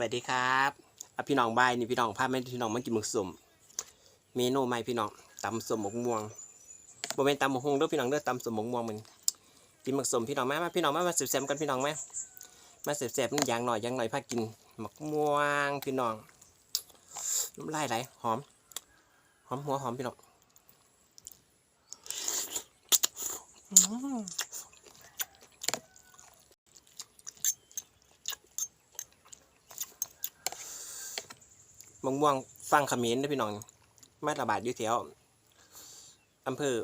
วัสดีครับอะพี่น้องบายนี่พี่น้องพาพแม่พี่น้องมากินหมึกสมเมนูใหม่พี่น้องตำสมหมกม่วงโมเมนตำหมกฮงเด้อพี่น้องเด้อตำสมหมกม่วงมันกินหมึกสมพี่น้องมามาพี่น้องมามาเสียบๆกันพี่น้องมามาเสียบๆมันยางหน่อยยางหน่อยพากินหมกม่วงพี่น้องน้ำลายไหลหอมหอมหัวหอมพี่น้อง ม่วงฟังขมิ้นนะพี่น้องมาระบาดอยู่แถวอำเภอ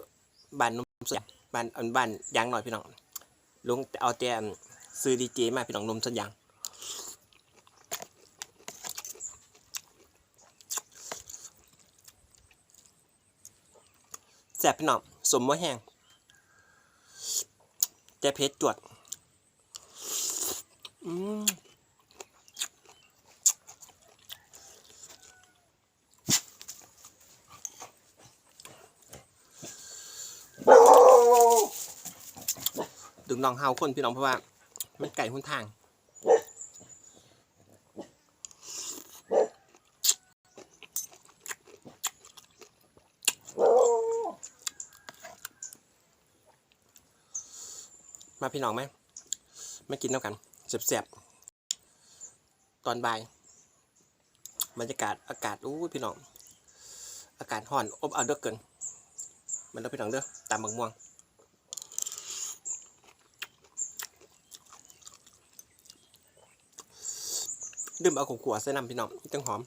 บ้านนุ่มสวนบ้านอันบ้านยางหน่อยพี่น้องลุงเอาแต่ซื้อดีเจมาพี่น้องนมสวนยางแซ่บพี่น้องสมว่าแห้งแต่เพชรจวด อืม งน้องเฮาคนพี่น้องเพราะว่า มันไก่หุ้นทางมาพี่น้องไหมไม่กินแล้วกันเสียบๆตอนบ่ายบรรยากาศอากาศอู้พี่น้อง อากาศห่อนอบเอาวเด้อเกิน มันเด้อพี่น้องเด้อตามบักม่วง ดื่มเอาขวดใส่น้ำพี่น้องจังหอม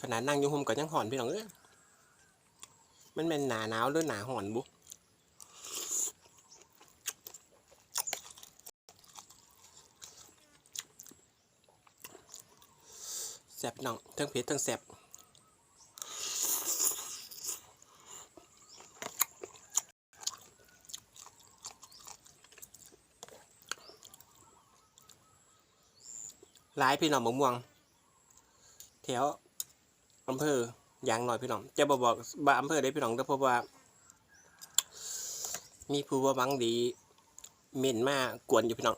ขนาดนั่งอยู่ห่มก็ยังหอนพี่น้องเอ้ยมันเป็นหนาหนาวหรือหนาหอนบุแซ่บน้องทั้งเผ็ดทั้งแซ่บ หลายพี่น้องมะม่วง แถวอำเภอยางหน่อยพี่น้องจะบอกบอกบาอำเภอได้พี่น้องแต่เพราะว่า มีผู้ว่าบังดีเหม็นมากกวนอยู่พี่น้อง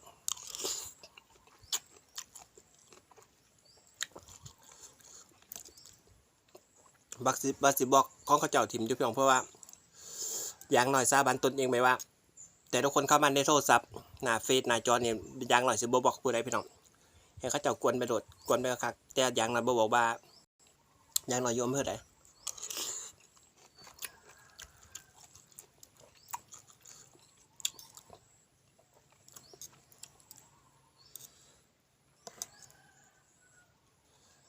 บักสิบักสิบอกของเขาเจ้าถิ่มอยู่พี่น้องเพราะว่าอย่างหน่อยซาบันตนเองไปว่า แต่ทุกคนเข้ามาในโทรศัพท์หน้าเฟซหน้าจอเนี่ยอย่างหน่อยสิบบอกผู้ใดพี่น้อง ให้เขาเจ้ากวนไปโดดกวนไปคักแต่อย่างนั้นบ่บอกว่าอย่างน้อยโยมเพื่อใด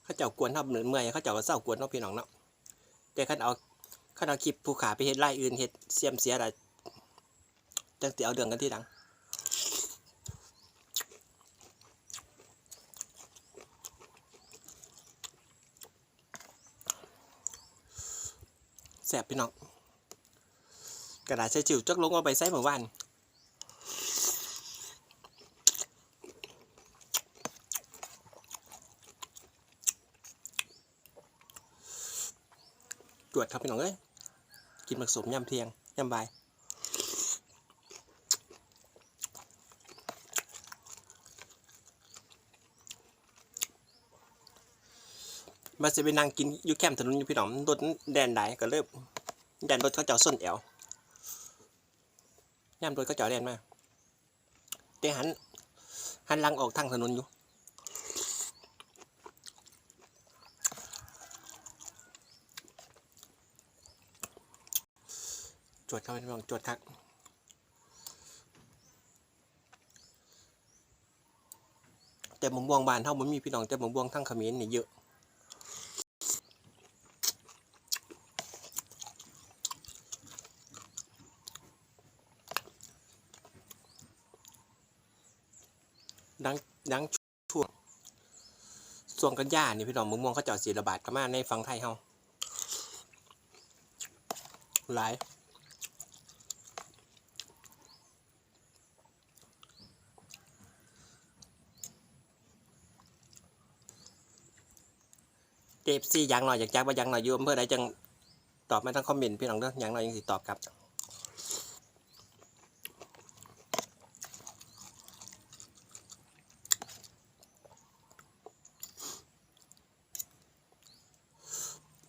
เขาเจ้ากวนทำเหนือเมื่อยเขาเจ้าก็เศร้ากวนเนาะพี่น้องเนาะแต่คันเอาคันเอาคลิปผู้ขาไปเฮ็ดไล่อื่นเฮ็ดเสียมเสียอะไรจังสิเอาเดืองกันที่หลัง แสบพี่น้องกระดาษใช้จิ๋วจักลงเอาไปใส่เมื่อวานตรวจครับพี่น้องเอ้ยกินหมักสมยำเทียงยำบาย มาจะไปนั่งกินอยู่แคมป์ถนนอยู่พี่น้องรถแดนใดก็เริ่มแดนรถเขาเจ้าส้นแอวย่ำรถเขาเจ้าแดนมาแต่หันหันลังออกทางถนนอยู่จวดเข้าไปพี่น้องจวดคักแต่หมม่วงบานเท่ามันมีพี่น้องแต่หมม่วงทั้งขมิ้นนี่เยอะ ดังดังช่วงช่วงกันยานี่พี่น้องมะม่วงเขาเจาะสีระบาดกันมาในฝั่งไทยเฮาหลายเอฟซี่ยังหน่อยอยากจักว่ายังหน่อยอยู่อำเภอใดจังตอบมาทางคอมเมนต์พี่น้องเด้อยังหน่อยยังสิตอบกลับ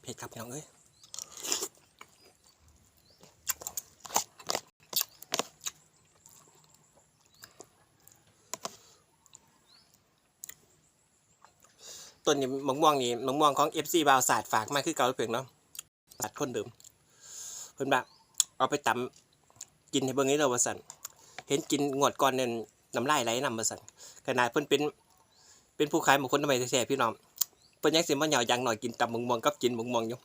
ผ็ดครับพี่น้องเอ้ยต้นนี้มะม่วงนี่มะม่วงของ FC บาวศาสตร์ฝากมาคือเก่าเพียงเนาะศาสตร์คนเดิมเพิ่นบอกเอาไปตำกินให้เบิ่งนี้เด้อว่าซั่นเห็นกินงวดก่อนเนี่ยน้ำลายไหลนำว่าซั่นขนาดเพิ่นเป็นเป็นผู้ขายหมกคนทำไมแท้ๆพี่น้อง เพิ่นยังสิมาเหยายังหน่อยกินตำมะม่งกับกินมะม่งอยู่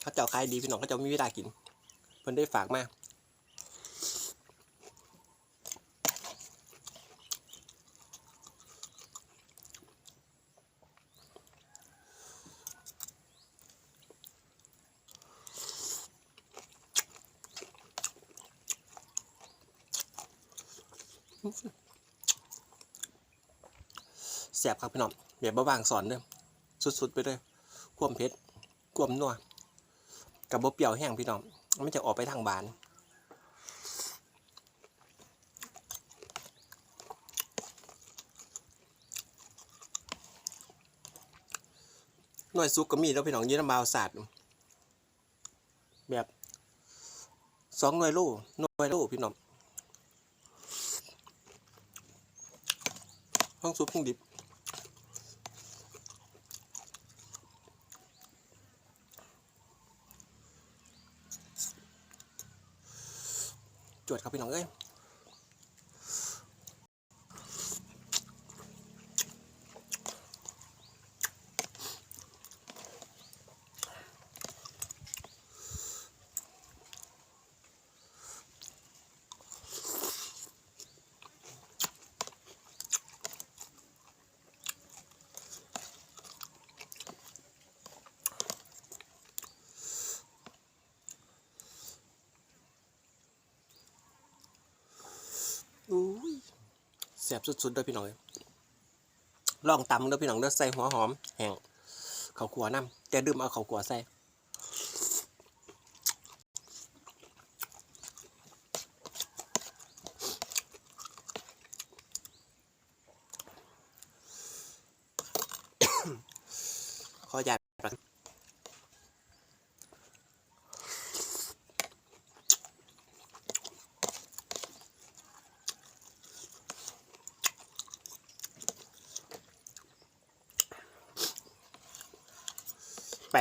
เขาเจ้าขายดีพี่น้องเขาเจ้ามีเวลากินเพิ่นได้ฝากมา แสบครับพี่น้องเดี๋ยวบ่วางสอนเด้อสุดๆไปเลยควมเผ็ดควมนัวกับบเปรี้ยวแห้งพี่น้องมันจะออกไปทางบานหน่วยซุกก็มีแล้วพี่น้องยืนน้ำบาวศาสตร์แบบสองหน่วยโลหน่วยโลพี่น้องห้องซุปห้องดิบ จวดครับพี่น้องเอ้ยอุ้ยแสบสุดๆด้วยพี่น้องเอ้ยลองตำด้วยพี่น้องเด้อใส่หัวหอมแห้งเขาวขัวน้ำแต่ดื่มเอาเขาวขัวใส่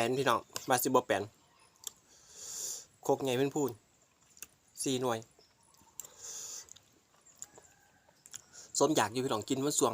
นพี่น้องมาสิบแปนโคกไงเพื่อนพูนสี่หน่วยสมอยากอยู่พี่น้องกินมันสวง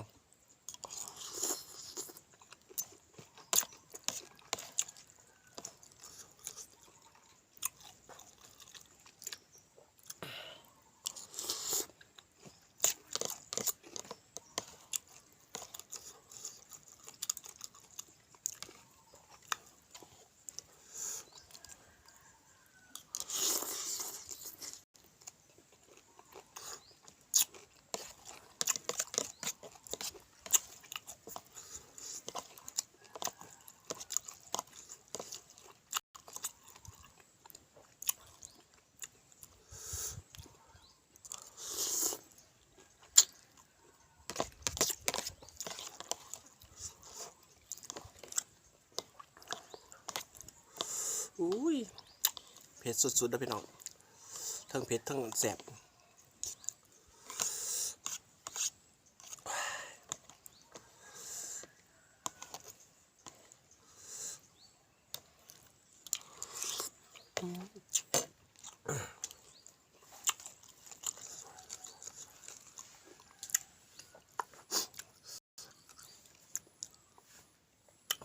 อุ้ยเผ็ดสุดๆนะพี่น้องทั้งเผ็ดทั้งแสบ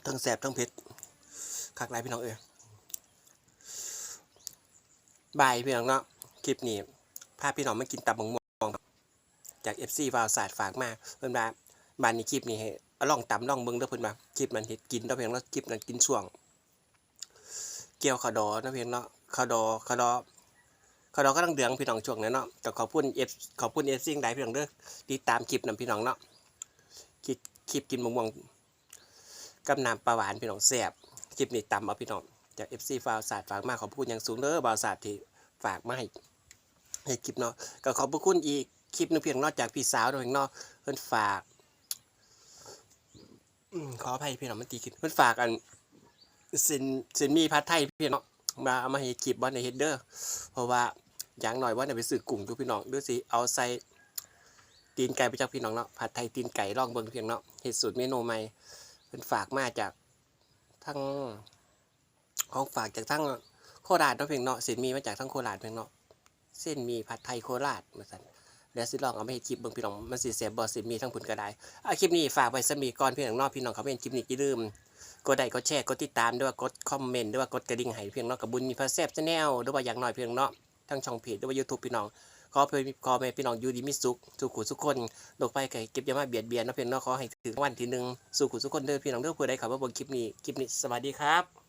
ทั้งแสบทั้งเผ็ดคักไรพี่น้องเอ้ย บายพี่น้องเนาะคลิปนี้พาพี่น้องมากินตับมังม่วงจาก FC วาวศาสตร์ฝากมาเพิ่อนมาบ้านนี้คลิปนี้ให้เอาลองตำลองเบิ่งเด้อเพิ่อนมาคลิปนั้นเฮ็ดกินเด้อเพียงเนาะคลิปนั้นกินช่วง เกี่ยวขาวดอนะเพียงเนาะขาวดอขาวดอขาเราก็ต้องเดืองพี่น้องช่วงนั้นเนาะก็ขอบคุณเอฟขอบคุณเอฟซิงได้พี่น้องเด้อติดตามคลิปนํพี่น้องเนาะคลิปคลิปกินมะม่วงกับน้ำปลาหวานพี่น้องแซ่บคลิปนี้ตำเอาพี่น้อง จากเอฟซีฟาวศาสตร์ฝากมาขอบคุณอย่างสูงเด้อบาวศาสตร์ที่ฝากมาให้ให้คลิปเนาะก็ขอบพระคุณอีกคลิปนึงเพียงนอกจากพี่สาวเนาะเพียงเนาะเพิ่นฝากขออภัยพี่น้องมันตีขึ้นเพิ่นฝากอันสินสินมีพัดไทยพี่น้องมาเอามาให้คลิปว่าในเฮดเดอร์เพราะว่าอย่างหน่อยว่าเนี่ยไปซื้อกลุ่มทุกพี่น้องดูสิเอาใส่ตีนไก่ไปจากพี่น้องเนาะผัดไทยตีนไก่ลองเบิ่งเพียงเนาะเห็ดสูตรเมนูใหม่เป็นฝากมาจากทั้ง ของฝากจากทั้งโคราชเนาะเพียงเนาะเส้นมีมาจากทั้งโคราชเพียงเนาะเส้นมีผัดไทยโคราชมาสั่นแล้วสิลองเอาไปเฮ็ดคลิปเบิ่งพี่น้องมันสิแซ่บบ่เส้นมีทั้งผุนก็ได้เอาคลิปนี้ฝากไว้สมีก่อนพี่น้องเนาะพี่น้องเขาเป็นคลิปนี้อย่าลืมกดไลค์กดแชร์กดติดตามด้วยว่ากดคอมเมนต์ด้วยว่ากดกระดิ่งให้เพียงเนาะกับบุญมีพระแซบชาแนลด้วยว่าอย่างน้อยเพียงเนาะทั้งช่องเพจด้วยว่ายูทูบพี่น้องขอเพื่อขอแม่พี่น้องอยู่ดีมีสุขสุขุสุขคนโลกไปไก่เก็บยามาเบียดเบียนเนาะเพียงเนาะขอให้ถึงวันที่หนึ่งสุขุสุขคนเด้อพี่น้องเด้อเพื่อได้ข่าวว่าบนคลิปนี้คลิปนี้สวัสดีครับ